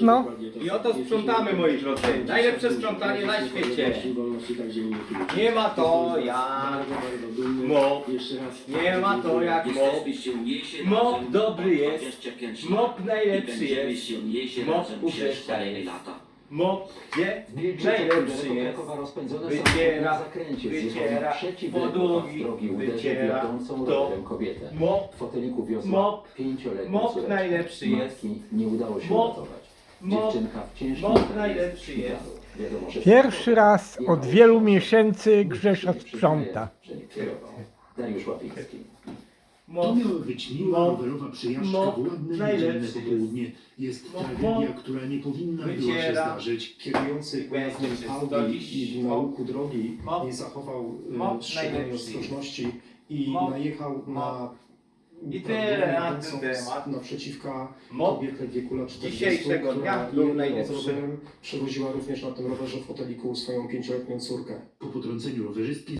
No. I oto sprzątamy, moi drodzy. Najlepsze sprzątanie na świecie. Nie ma to jak mop. Nie ma to jak mop. Mop dobry jest. Mop najlepszy jest. Mop uczeszcza jest. Mop gdzie? Najlepszy jest. Wyciera, wyciera podłogi, wyciera to kobietę. Mop, W foteliku Mop. Mop córeczkę. najlepszy jest. Nie udało się Mop. uratować. Dziewczynka w ciężkim Mop najlepszy jest. Pierwszy raz od wielu miesięcy Grzesza sprząta. Dariusz Łapiński. To mop, miała być miła, rowerowa przejażdżka Mop. w ładne Najlepszy niedzielne jest. popołudnie. Jest Mop. tragedia, która nie powinna była się Wyciera. zdarzyć. Kierujący pojazdem Będzie Audi 110. i na łuku drogi Mop. nie zachował Mop e, szczególnej najlepszy. ostrożności i Mop. najechał na I tyle na ten idącą temat. naprzeciwka Mop kobietę w wieku lat 40, dzisiejszego dnia która był najlepszy. rowerem przewoziła również na tym rowerze w foteliku swoją pięcioletnią córkę. Po potrąceniu rowerzystki